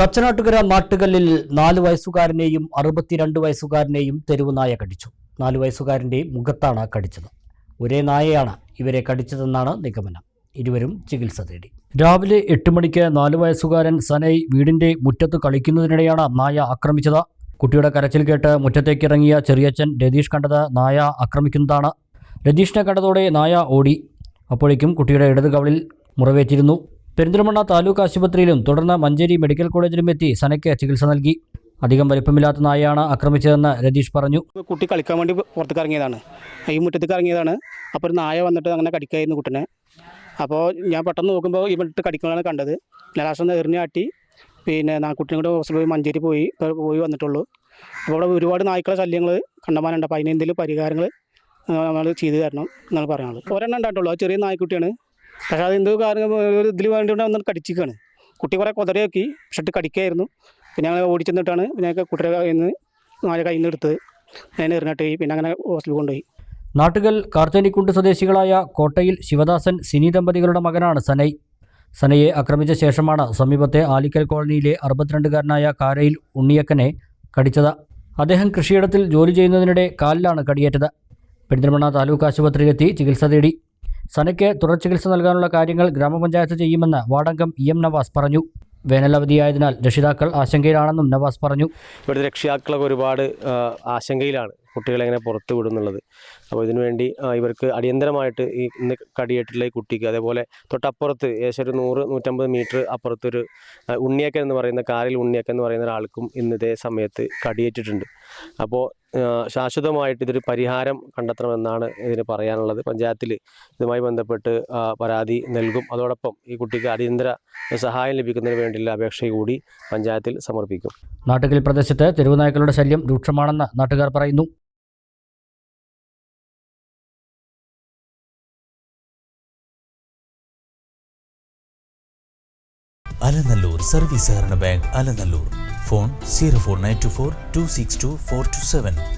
തച്ചനാട്ടുകര മാട്ടുകല്ലിൽ നാല് വയസ്സുകാരനെയും അറുപത്തിരണ്ട് വയസ്സുകാരനെയും തെരുവ് നായ കടിച്ചു. നാല് വയസ്സുകാരന്റെ മുഖത്താണ് കടിച്ചത്. ഒരേ നായയാണ് ഇവരെ കടിച്ചതെന്നാണ് നിഗമനം. ഇരുവരും ചികിത്സ തേടി. രാവിലെ എട്ട് മണിക്ക് നാല് വയസ്സുകാരൻ സനൈ വീടിന്റെ മുറ്റത്ത് കളിക്കുന്നതിനിടെയാണ് നായ ആക്രമിച്ചത്. കുട്ടിയുടെ കരച്ചിൽ കേട്ട് മുറ്റത്തേക്ക് ഇറങ്ങിയ ചെറിയച്ഛൻ രതീഷ് കണ്ടത് നായ ആക്രമിക്കുന്നതാണ്. രതീഷിനെ കണ്ടതോടെ നായ ഓടി. അപ്പോഴേക്കും കുട്ടിയുടെ ഇടത് കവളിൽ മുറിവേറ്റിരുന്നു. പെരിന്തൽമണ്ണ താലൂക്ക് ആശുപത്രിയിലും തുടർന്ന് മഞ്ചേരി മെഡിക്കൽ കോളേജിലും എത്തി സനയ്ക്ക് ചികിത്സ നൽകി. അധികം വലിപ്പമില്ലാത്ത നായയാണ് ആക്രമിച്ചതെന്ന് രതീഷ് പറഞ്ഞു. കുട്ടി കളിക്കാൻ വേണ്ടി പുറത്തേക്ക് ഇറങ്ങിയതാണ്. ഈ മുറ്റത്തേക്ക് ഇറങ്ങിയതാണ്. അപ്പോൾ ഒരു നായ വന്നിട്ട് അങ്ങനെ കടിക്കായിരുന്നു കുട്ടനെ. അപ്പോൾ ഞാൻ പെട്ടെന്ന് നോക്കുമ്പോൾ ഈ മുട്ടിട്ട് കടിക്കുന്നതാണ് കണ്ടത്. ലാസ്റ്റ് എറിഞ്ഞാട്ടി പിന്നെ കുട്ടിയും കൂടെ ഹോസ്പിറ്റലിൽ പോയി മഞ്ചേരി പോയി. പോയി വന്നിട്ടുള്ളൂ. അപ്പോൾ അവിടെ ഒരുപാട് നായ്ക്കളെ ശല്യങ്ങൾ കണ്ടമാനുണ്ട്. അപ്പോൾ അതിനെന്തെങ്കിലും പരിഹാരങ്ങൾ നമ്മൾ ചെയ്തു തരണം എന്നാണ് പറയാനുള്ളത്. ഒരെണ്ണം ഉണ്ടായിട്ടുള്ളൂ. ചെറിയ നായ്ക്കുട്ടിയാണ്. പക്ഷേ അത് എന്തോ കാരണം ഒരു ഇതിൽ വേണ്ടി ഒന്ന് കടിച്ചിരിക്കുകയാണ്. കുട്ടി കുറേ കുതിരയാക്കി ഷർട്ട് കടിക്കായിരുന്നു. പിന്നെ ഞങ്ങൾ ഓടിച്ചെന്നിട്ടാണ് പിന്നെ കുട്ടിയുടെ കയ്യിൽ നിന്ന് നാല് കയ്യിൽ നിന്ന് എടുത്തത്. ഞാൻ എറിഞ്ഞിട്ട് പോയി പിന്നെ അങ്ങനെ ഹോസ്പിറ്റലിൽ കൊണ്ടുപോയി. നാട്ടുകൽ കാർത്തേനിക്കുണ്ട് സ്വദേശികളായ കോട്ടയിൽ ശിവദാസൻ സിനി ദമ്പതികളുടെ മകനാണ് സനൈ. സനയെ ആക്രമിച്ച ശേഷമാണ് സമീപത്തെ ആലിക്കൽ കോളനിയിലെ അറുപത്തിരണ്ടുകാരനായ കാരയിൽ ഉണ്ണിയക്കനെ കടിച്ചത്. അദ്ദേഹം കൃഷിയിടത്തിൽ ജോലി ചെയ്യുന്നതിനിടെ കാലിലാണ് കടിയേറ്റത്. പെരിന്തൽമണ്ണ താലൂക്ക് ആശുപത്രിയിലെത്തി ചികിത്സ തേടി. സനയ്ക്ക് തുടർ ചികിത്സ നൽകാനുള്ള കാര്യങ്ങൾ ഗ്രാമപഞ്ചായത്ത് ചെയ്യുമെന്ന് വാർഡംഗം ഇ എം നവാസ് പറഞ്ഞു. വേനലവധിയായതിനാൽ രക്ഷിതാക്കൾ ആശങ്കയിലാണെന്നും നവാസ് പറഞ്ഞു. ഇവിടുത്തെ രക്ഷിതാക്കളൊക്കെ ഒരുപാട് ആശങ്കയിലാണ് കുട്ടികളെ എങ്ങനെ പുറത്ത് വിടുന്നുള്ളത്. അപ്പോൾ ഇതിനുവേണ്ടി ഇവർക്ക് അടിയന്തരമായിട്ട് ഈ ഇന്ന് കടിയേറ്റുള്ള ഈ കുട്ടിക്ക് അതേപോലെ തൊട്ടപ്പുറത്ത് ഏകദേശം ഒരു നൂറ് നൂറ്റമ്പത് മീറ്റർ അപ്പുറത്തൊരു ഉണ്ണിയക്കൻ എന്ന് പറയുന്ന കാറിൽ ഉണ്ണിയക്കൻ എന്ന് പറയുന്ന ഒരാൾക്കും ഇന്ന് സമയത്ത് കടിയേറ്റിട്ടുണ്ട്. അപ്പോൾ ശാശ്വതമായിട്ട് ഇതൊരു പരിഹാരം കണ്ടെത്തണമെന്നാണ് ഇതിന് പറയാനുള്ളത്. പഞ്ചായത്തിൽ ഇതുമായി ബന്ധപ്പെട്ട് പരാതി നൽകും. അതോടൊപ്പം ഈ കുട്ടിക്ക് അടിയന്തര സഹായം ലഭിക്കുന്നതിന് വേണ്ടിയുള്ള അപേക്ഷ കൂടി പഞ്ചായത്തിൽ സമർപ്പിക്കും. നാട്ടുകൽ പ്രദേശത്ത് തെരുവുനായ്ക്കളുടെ ശല്യം രൂക്ഷമാണെന്ന് നാട്ടുകാർ പറയുന്നു. അലനല്ലൂർ സർവീസ് സഹകരണ ബാങ്ക് അലനല്ലൂർ. Phone 04924 262 427.